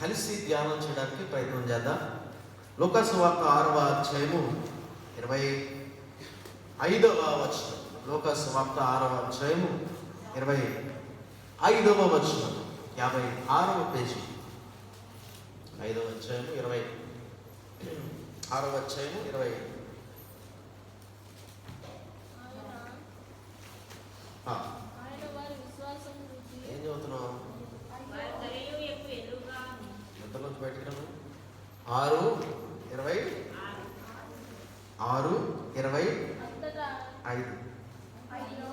కలిసి ధ్యానం చేయడానికి ప్రయత్నం చేద్దాం. లోకసు వార్త ఆరవ అధ్యాయము ఇరవై ఐదవ వచనం. లోకసు వార్త ఆరవ అధ్యాయము ఇరవై ఐదవ వచనం. యాభై ఆరవ పేజీ. ఐదవ అధ్యాయము ఇరవై. ఆరవ అధ్యాయము ఇరవై ఆ, ఆయన వారి విశ్వాసం రుచి ఏం చదువుతున్నావు వారి దయయు ఎక్కువ ఎదురుగా ఎంతలోంచి బయటికి రమ్ము ఆరు ఇరవై ఆరు ఇరవై ఐదు. అయ్యో.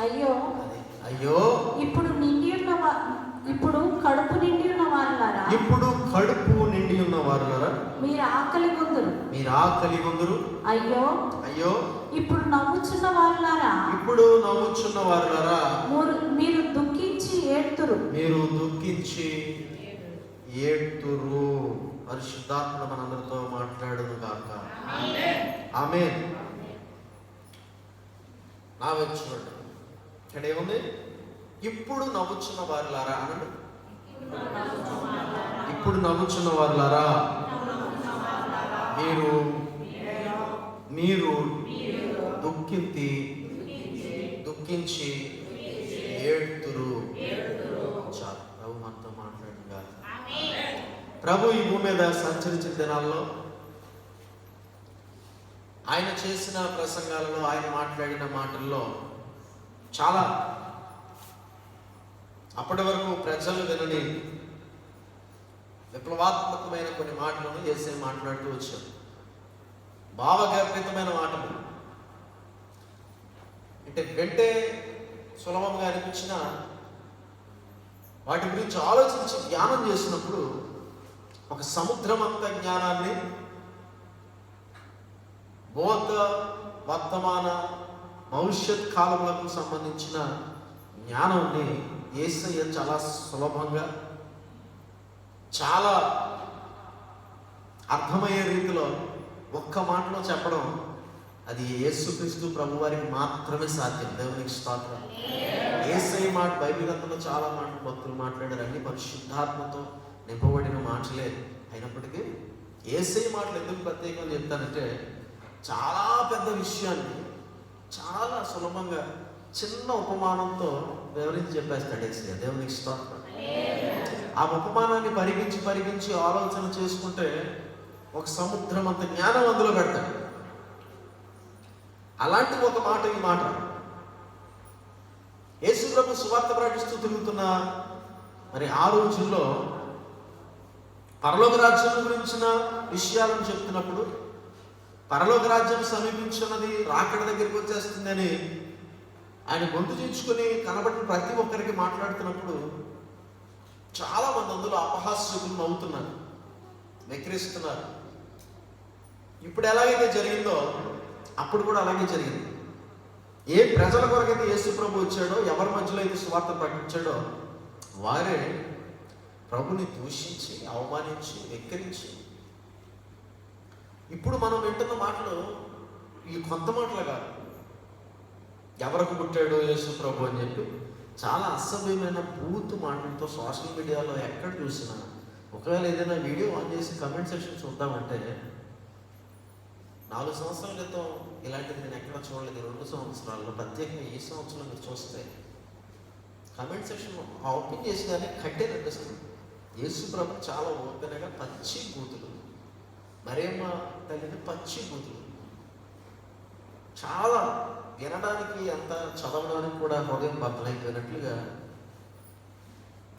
అయ్యో. అది. అయ్యో. ఇప్పుడు నిండి ఉన్న ఇప్పుడు కడుపు నిండి ఉన్న వారులారా? ఇప్పుడు కడుపు నిండి ఉన్న వారులరా? మీరు ఆకలి కొందరు మీరు ఆకలి కొందరు అయ్యో. అయ్యో. ఇప్పుడు నవ్వుచున్న వారులారా? ఇప్పుడు నవ్వుచున్న వారులరా? మూరు- మీరు దుఃఖించి ఏడ్తురు. మీరు దుఃఖించి ఏడ్తురు. పరిశుద్ధాత్మ మనందరితో మాట్లాడును గాక. ఆమె నా చూడండి. ఇక్కడ ఏముంది? ఇప్పుడు నవ్వుచున్న వారులారా? అనండి. ఇప్పుడు నవ్వుచున్న వారులారా? మీరు మీరు దుఃఖించి దుఃఖించి ఏడ్తురు చాలు ప్రభు మనతో మాట్లాడు ప్రభు ఈ భూమి మీద సంచరించిన దినాల్లో ఆయన చేసిన ప్రసంగాలలో ఆయన మాట్లాడిన మాటల్లో చాలా అప్పటి వరకు ప్రజలు వినని విప్లవాత్మకమైన కొన్ని మాటలను చేసే మాట్లాడుతూ వచ్చారు. భావగర్భితమైన మాటలు. అంటే వెంటే సులభంగా అనిపించిన వాటి గురించి ఆలోచించి ధ్యానం చేసినప్పుడు ఒక సముద్రం అంత జ్ఞానాన్ని బోధ వర్తమాన భవిష్యత్ కాలములకు సంబంధించిన జ్ఞానాన్ని ఏసయ్య చాలా సులభంగా చాలా అర్థమయ్యే రీతిలో ఒక్క మాటలో చెప్పడం అది యేసుక్రీస్తు ప్రభు వారికి మాత్రమే సాధ్యం. దేవునికి స్తోత్రం. ఏసై మాట బైబిల్ గ్రంథంలో చాలా మాటలు భక్తులు మాట్లాడారు. అన్ని పరిశుద్ధాత్మతో నింపబడిన మాటలే అయినప్పటికీ ఏసై మాటలు ఎందుకు ప్రత్యేకంగా చెప్తానంటే చాలా పెద్ద విషయాన్ని చాలా సులభంగా చిన్న ఉపమానంతో వివరించి చెప్పేస్తాడు ఏసీ దేవుని ఇష్టం ఆ ఉపమానాన్ని పరిగించి పరిగించి ఆలోచన చేసుకుంటే ఒక సముద్రం అంత జ్ఞానం అందులో పెడతాడు. అలాంటి ఒక మాట ఈ మాట. యేసు ప్రభు సువార్త ప్రకటిస్తూ తిరుగుతున్న మరి ఆ రోజుల్లో పరలోక రాజ్యం గురించిన విషయాలను చెప్తున్నప్పుడు పరలోక రాజ్యం సమీపించున్నది రాకడ దగ్గరికి వచ్చేస్తుందని ఆయన గొంతు చించుకొని కనబడిన ప్రతి ఒక్కరికి మాట్లాడుతున్నప్పుడు చాలా మంది అందులో అపహాస్యకులు నవ్వుతున్నారు వెక్కిరిస్తున్నారు. ఇప్పుడు ఎలాగైతే జరిగిందో అప్పుడు కూడా అలాగే జరిగింది. ఏ ప్రజల కొరకైతే యేసు ప్రభు వచ్చాడో ఎవరి మధ్యలో అయితే సువార్త ప్రకటించాడో వారే ప్రభుని దూషించి అవమానించి వెక్కిరించి. ఇప్పుడు మనం వింటున్న మాటలు ఈ కొత్త మాటలు కాదు. ఎవరికి పుట్టాడు యేసు ప్రభు అని చెప్పి చాలా అసభ్యమైన బూత్ మాటలతో సోషల్ మీడియాలో ఎక్కడ చూసినా ఒకవేళ ఏదైనా వీడియో ఆన్ చేసి కమెంట్ సెక్షన్ చూద్దామంటే నాలుగు సంవత్సరాల క్రితం ఇలాంటిది నేను ఎక్కడ చూడలేదు. రెండు సంవత్సరాల్లో ప్రత్యేకంగా ఈ సంవత్సరం మీరు చూస్తే కమెంట్ సెక్షన్ ఓపెన్ చేసి కానీ కట్టే అనిపిస్తుంది యేసు ప్రభు చాలా ఓపెన్గా పచ్చి బూతులు. మరేమ్మ తల్లిని పచ్చి కూతురు చాలా వినడానికి అంత చదవడానికి కూడా హృదయం బద్దలైపోయినట్లుగా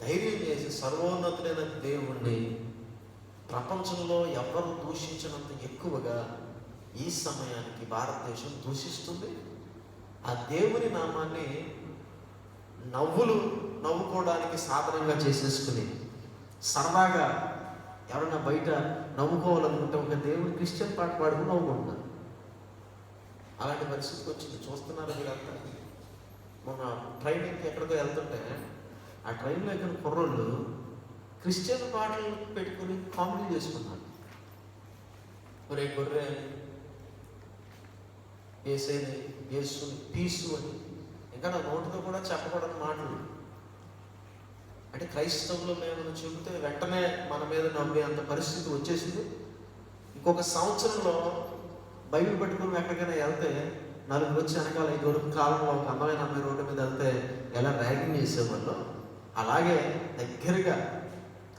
ధైర్యం చేసి సర్వోన్నతులైన దేవుణ్ణి ప్రపంచంలో ఎవరు దూషించినంత ఎక్కువగా ఈ సమయానికి భారతదేశం దూషిస్తుంది. ఆ దేవుని నామాన్ని నవ్వులు నవ్వుకోవడానికి సాధనంగా చేసేసుకుని సరదాగా ఎవరైనా బయట నవ్వుకోవాలనుకుంటే ఒక దేవుడు క్రిస్టియన్ పాట పాడుకుని నవ్వుకుంటున్నారు. అలాంటి పరిస్థితికి వచ్చింది. చూస్తున్నారు మీరంతా? మొన్న ట్రైనింగ్కి ఎక్కడికో వెళ్తుంటే ఆ ట్రైన్లో ఎక్కిన కుర్రోళ్ళు క్రిస్టియన్ పాటలు పెట్టుకుని కామెడీ చేసుకున్నారు. ఒరే గొర్రె అని ఏసేని యేసుని పీసు అని ఇంకా నా నోటితో కూడా చెప్పకూడని మాటలు. అంటే క్రైస్తవులు మేము చెబితే వెంటనే మన మీద నవ్వే అంత పరిస్థితి వచ్చేసింది. ఇంకొక సంవత్సరంలో బైబిల్ పట్టుకుని ఎక్కడికైనా వెళ్తే నలుగురు వచ్చి వెనకాల ఈ కాలంలో ఒక అందమైన అమ్మాయి రోడ్డు మీద వెళ్తే ఎలా ర్యాగింగ్ చేసేవాళ్ళు? అలాగే దగ్గరగా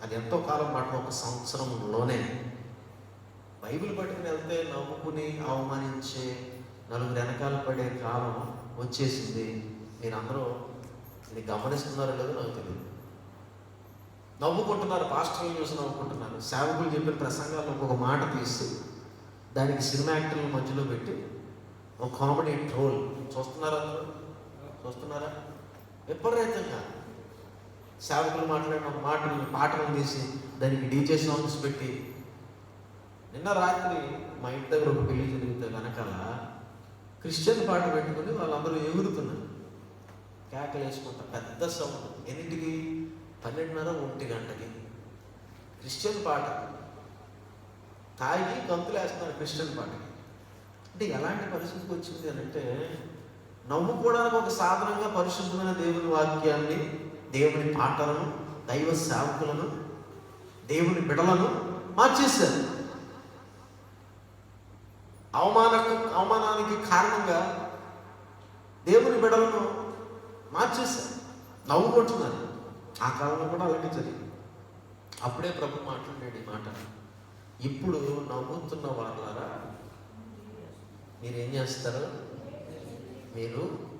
అది ఎంతో కాలం మాట ఒక సంవత్సరంలోనే బైబిల్ పట్టుకుని వెళ్తే నవ్వుకుని అవమానించే నలుగురు వెనకాల పడే కాలం వచ్చేసింది. మీరందరూ ఇది గమనిస్తున్నారో లేదో నాకు తెలియదు. నవ్వుకుంటున్నారు పాస్టర్లు చూసి నవ్వుకుంటున్నారు. సేవకులు చెప్పిన ప్రసంగాల్లో ఒక మాట తీసి దానికి సినిమా యాక్టర్ల మధ్యలో పెట్టి ఒక కామెడీ ట్రోల్. చూస్తున్నారా అందరూ? చూస్తున్నారా? విపరీతంగా. సేవకులు మాట్లాడిన ఒక మాటలు పాటలు తీసి దానికి డీజే సాంగ్స్ పెట్టి నిన్న రాత్రి మా ఇంటి దగ్గర ఒక పెళ్ళి జరిగితే వెనకాల క్రిస్టియన్ పాట పెట్టుకుని వాళ్ళందరూ ఎగురుతున్నారు. కేకలు వేసుకుంటారు పెద్ద సౌండ్. ఎన్నింటికి పన్నెండున్నర ఒంటి గంటకి. క్రిస్టియన్ పాట. తాగి గంతులు వేస్తున్నారు క్రిస్టియన్ పాటకి. అంటే ఎలాంటి పరిస్థితికి వచ్చింది అని అంటే నవ్వుకోవడానికి ఒక సాధనంగా పరిశుద్ధమైన దేవుని వాక్యాన్ని దేవుని పాటలను దైవ సేవకులను దేవుని బిడలను మార్చేశారు. అవమాన అవమానానికి కారణంగా దేవుని బిడలను మార్చేశారు. నవ్వుకుంటున్నారు ఆ కాలంలో కూడా అలాగే జరిగింది. అప్పుడే ప్రభు మాట్లాడాడు ఈ మాట. ఇప్పుడు నవ్వుతున్న వాళ్ళారా మీరు ఏం చేస్తారు? మీరు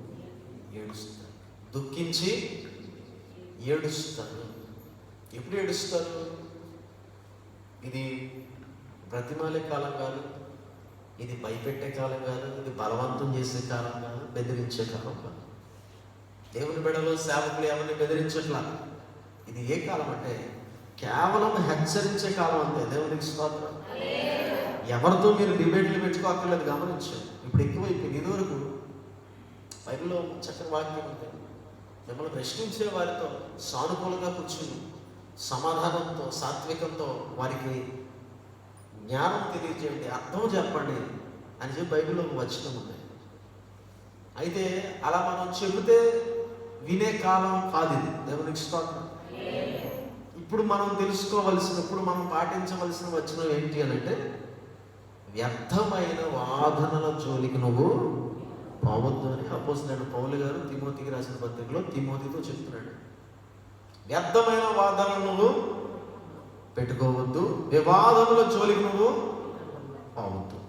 ఏడుస్తారు. దుఃఖించి ఏడుస్తారు. ఎప్పుడు ఏడుస్తారు? ఇది బ్రతిమాలే కాలం కాదు ఇది భయపెట్టే కాలం కాదు ఇది బలవంతం చేసే కాలం కాదు బెదిరించే కాలం కాదు. దేవుని బిడలో సేవకులు ఎవరిని బెదిరించట్లా? ఇది ఏ కాలం అంటే? కేవలం హెచ్చరించే కాలం అంతే. దేవునికి స్తోత్రం. ఎవరితో మీరు డిబేట్లు పెట్టుకోక్కర్లేదు గమనించారు ఇప్పుడు ఎక్కువైపోయింది. ఇదివరకు బైబిల్లో చక్కని వాక్యం ఉంది. మిమ్మల్ని ప్రశ్నించే వారితో సానుకూలంగా కూర్చుని సమాధానంతో సాత్వికంతో వారికి జ్ఞానం తెలియజేయండి అర్థం చెప్పండి అని చెప్పి బైబిల్లో ఒక వచనం ఉంది. అయితే అలా మనం చెబితే వినే కాలం కాదు ఇది. దేవునికి స్తోత్రం. ఇప్పుడు మనం తెలుసుకోవలసిన ఇప్పుడు మనం పాటించవలసిన వచనం ఏంటి అని అంటే వ్యర్థమైన వాదనల జోలికి నువ్వు పోవద్దు అని. అపోజిట్ పౌలు గారు తిమోతికి రాసిన పత్రికలో తిమోతితో చెప్తున్నాడు. వ్యర్థమైన వాదనలు నువ్వు పెట్టుకోవద్దు. వివాదముల జోలికి నువ్వు పోవద్దు.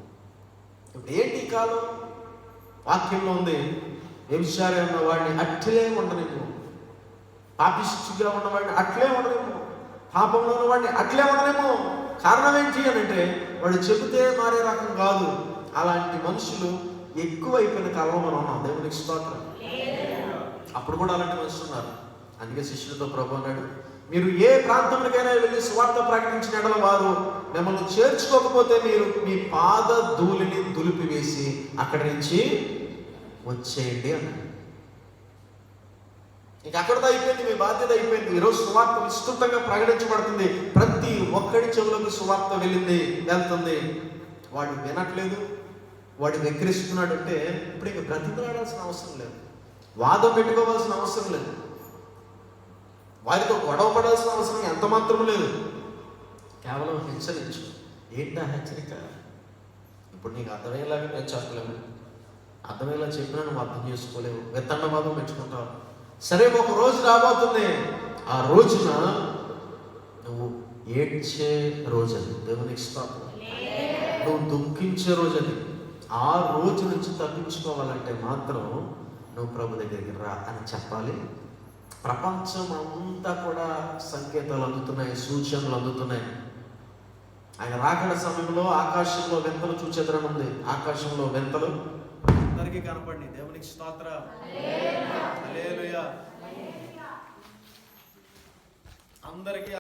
ఇప్పుడు ఏంటి కాలం? వాక్యంలో ఉంది వ్యభిచారి ఉన్న వాడిని అట్లే ఉండనివ్వు. పాపిష్టిగా ఉన్నవాడిని అట్లే ఉండలేము పాపంలో ఉన్నవాడిని అట్లే ఉండలేము కారణం ఏంటి అని అంటే వాడు చెబితే మారే రకం కాదు. అలాంటి మనుషులు ఎక్కువైపోయిన కాలంలో మనం ఉన్నాం. దేవునికి స్తోత్రం. అప్పుడు కూడా అలాంటి మనుషులు ఉన్నారు. అందుకే శిష్యులతో ప్రభు అన్నాడు మీరు ఏ ప్రాంతంలోకైనా వెళ్ళి స్వార్థ ప్రకటించిన ఎడల వారు మిమ్మల్ని చేర్చుకోకపోతే మీరు మీ పాద ధూళిని దులిపివేసి అక్కడి నుంచి వచ్చేయండి అన్నాడు. ఇంకా అక్కడితో అయిపోయింది మీ బాధ్యత అయిపోయింది. ఈరోజు సువార్త విస్తృతంగా ప్రకటించబడుతుంది. ప్రతి ఒక్కడి చెవులకు సువార్త వెళ్ళింది వెళ్తుంది. వాడు వినట్లేదు. వాడు వెక్కిరిస్తున్నాడు అంటే ఇప్పుడు ఇక బ్రతిమలాడాల్సిన అవసరం లేదు. వాదం పెట్టుకోవాల్సిన అవసరం లేదు. వారితో గొడవ పడాల్సిన అవసరం ఎంత మాత్రం లేదు. కేవలం హెచ్చరించు. ఏంటా హెచ్చరిక? ఇప్పుడు నీకు అర్థమయ్యేలాగా నేను చెప్పలేము అర్థమయ్యేలా చెప్పినా నువ్వు అర్థం చేసుకోలేవు. వెత్తండ బాబు పెంచుకుంటావు. సరే ఒక రోజు రాబోతుంది. ఆ రోజున నువ్వు ఏడ్చే రోజు అది దేవునికి నువ్వు దుఃఖించే రోజు అది ఆ రోజు నుంచి తప్పించుకోవాలంటే మాత్రం నువ్వు ప్రభు దగ్గరికి రా అని చెప్పాలి. ప్రపంచం అంతా కూడా సంకేతాలు అందుతున్నాయి సూచనలు అందుతున్నాయి. ఆయన రాకడ సమయంలో ఆకాశంలో వింతలు చూచేదనం ఉంది. ఆకాశంలో వింతలు అందరికీ కనపడి దేవునికి స్తోత్ర. అందరికీ